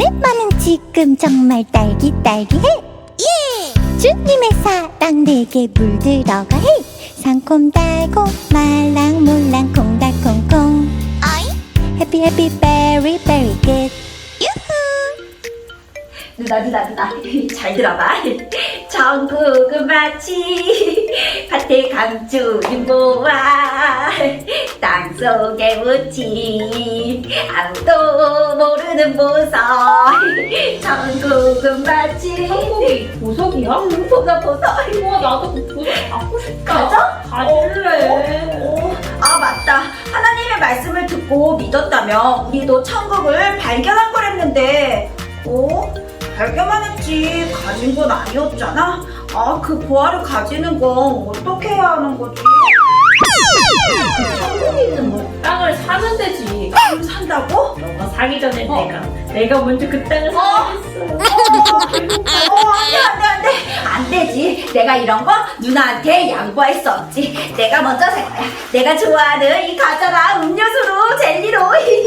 내 맘은 지금 정말 딸기 딸기해. 예! 주님의 사랑 내게 물들어가 해. 상콤 달콤 말랑 몰랑 콩달콩콩. 어이? 해피 해피 베리 베리 굿 누나 누나 누나 잘 들어봐 전국은 마치 밭에 감추 윤보와 땅속에 묻힌 아무도 모르는 보석. 전국은 마치 한국이 보석이야? 보석 보석. 우와 나도 그 보석 갖고 싶다. 가져? 가질래 오, 아 맞다. 하나님의 말씀을 듣고 믿었다면 우리도 천국을 발견한 거랬는데. 어? 발견만 했지 가진 건 아니었잖아? 아 그 보화를 가지는 건 어떻게 해야 하는 거지? 한국이는 뭐 땅을 사면 되지. 땅을 산다고? 너가 사기 전에 어. 내가 내가 먼저 그 땅을 사야겠어. 어 안 돼 안 돼 안 돼. 안 되지. 내가 이런 거 누나한테 양보할 수 없지. 내가 먼저 살 거야. 내가 좋아하는 이 과자랑 음료수로 젤리로.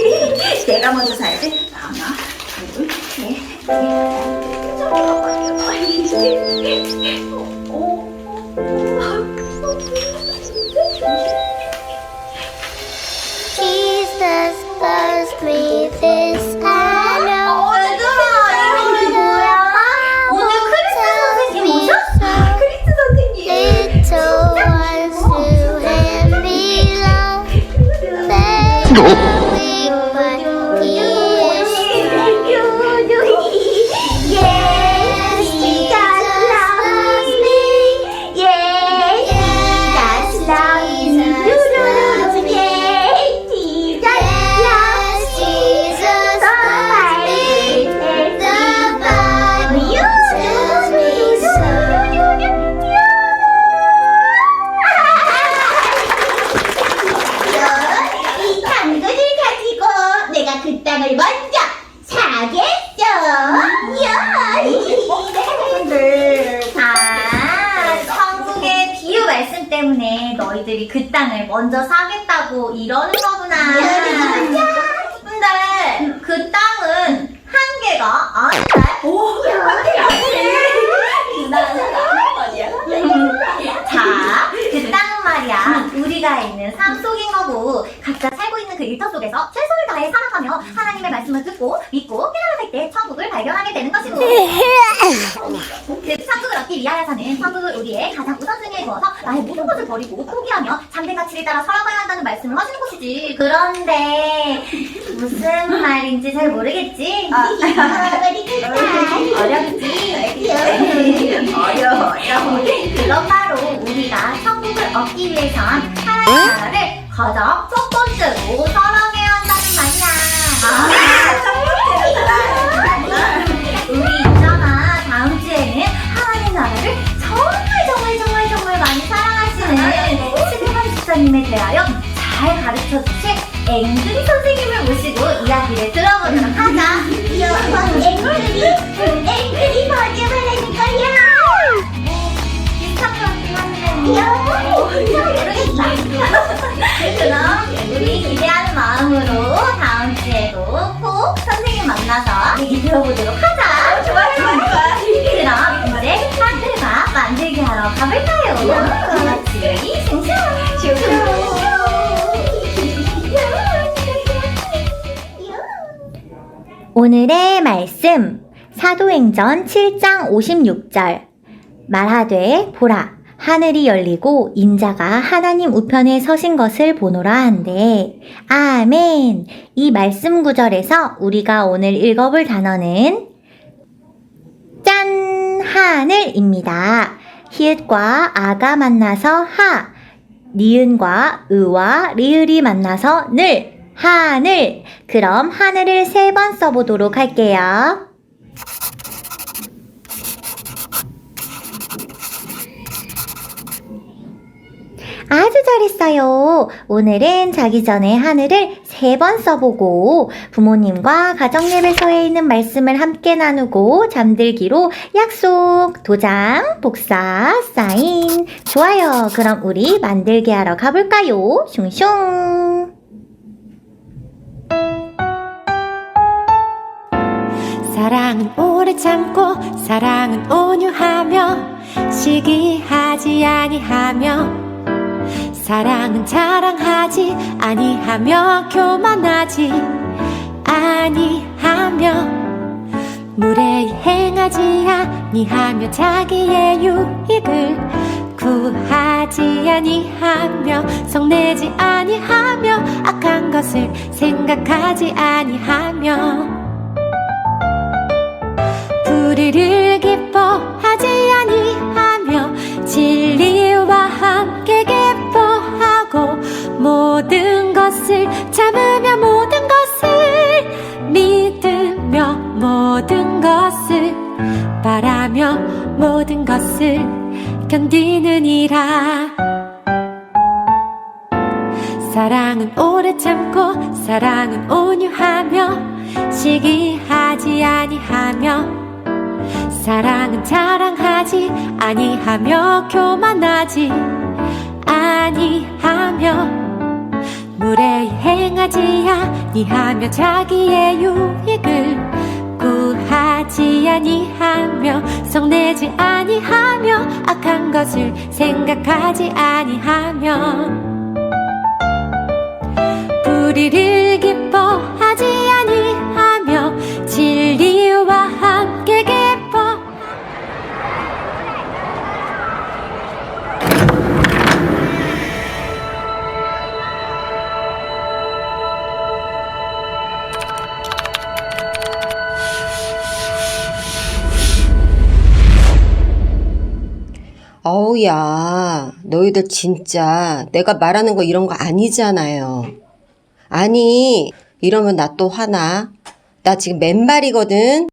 내가 먼저 사야지. 하나 둘셋넷 Jesus loves me this I know 어, 얘들아, 이 노래 뭐야? 오늘 크리스 선생님 오셨어? 아, 크리스 선생님. Little ones to him belong They 그 땅을 먼저 사겠어. 야, 아, 천국의 비유 말씀 때문에 너희들이 그 땅을 먼저 사겠다고 이러는 거구나. 근데 그 땅은 한 개가 아닌데? 오, 한 개가 아니네. 자, 그 땅은 말이야. 우리가 있는 삶 속인 거고, 각자 살고 있는 그 일터 속에서 최선을 다해 살아가며 하나님의 말씀을 듣고, 믿고, 깨달아갈 때 천국을 발견하게 되는 것이고. 그 천국을 얻기 위하여서는 천국을 우리의 가장 우선순위에 두어서 나의 모든 것을 버리고 포기하며 잠대 가치를 따라 살아가야 한다는 말씀을 하시는 것이지. 그런데 무슨 말인지 잘 모르겠지? 어렵지? 어려워, 어려워. 그건 바로 우리가 얻기 위해선 하나님의 나라를 가장 첫 번째로 사랑해야 한다는 말이야. 아, 우리 있잖아. 다음 주에는 하나님 나라를 정말 정말 정말 정말 많이 사랑하시는 스테반 집사님에 대하여 잘 가르쳐 주실 앵그리 선생님을 모시고 이야기를 들어보도록 하자. 앵그리? 앵그리 만나서 얘기 들어보도록 하자. 좋아, 좋아, 좋아. 그럼 이제 하트가 만들기 하러 가볼까요? 그렇지. 슝슝. 오늘의 말씀 사도행전 7장 56절 말하되 보라 하늘이 열리고 인자가 하나님 우편에 서신 것을 보노라 한데 아멘. 이 말씀 구절에서 우리가 오늘 읽어볼 단어는 짠! 하늘입니다. 히읗과 아가 만나서 하 니은과 의와 리을이 만나서 늘 하늘. 그럼 하늘을 세 번 써보도록 할게요. 아주 잘했어요. 오늘은 자기 전에 하늘을 세 번 써보고 부모님과 가정 예배소에 있는 말씀을 함께 나누고 잠들기로 약속, 도장, 복사, 사인. 좋아요. 그럼 우리 만들기 하러 가볼까요? 슝슝. 사랑은 오래 참고 사랑은 온유하며 시기하지 아니하며 사랑은 자랑하지 아니하며 교만하지 아니하며 무례히 행하지 아니하며 자기의 유익을 구하지 아니하며 성내지 아니하며 악한 것을 생각하지 아니하며 불의를 모든 것을 바라며 모든 것을 견디느니라. 사랑은 오래 참고 사랑은 온유하며 시기하지 아니하며 사랑은 자랑하지 아니하며 교만하지 아니하며 무례히 행하지 아니하며 자기의 유익을 구하지 아니하며 성내지 아니하며 악한 것을 생각하지 아니하며 불의를 어우야, 너희들 진짜 내가 말하는 거 이런 거 아니잖아요. 아니, 이러면 나 또 화나. 나 지금 맨발이거든.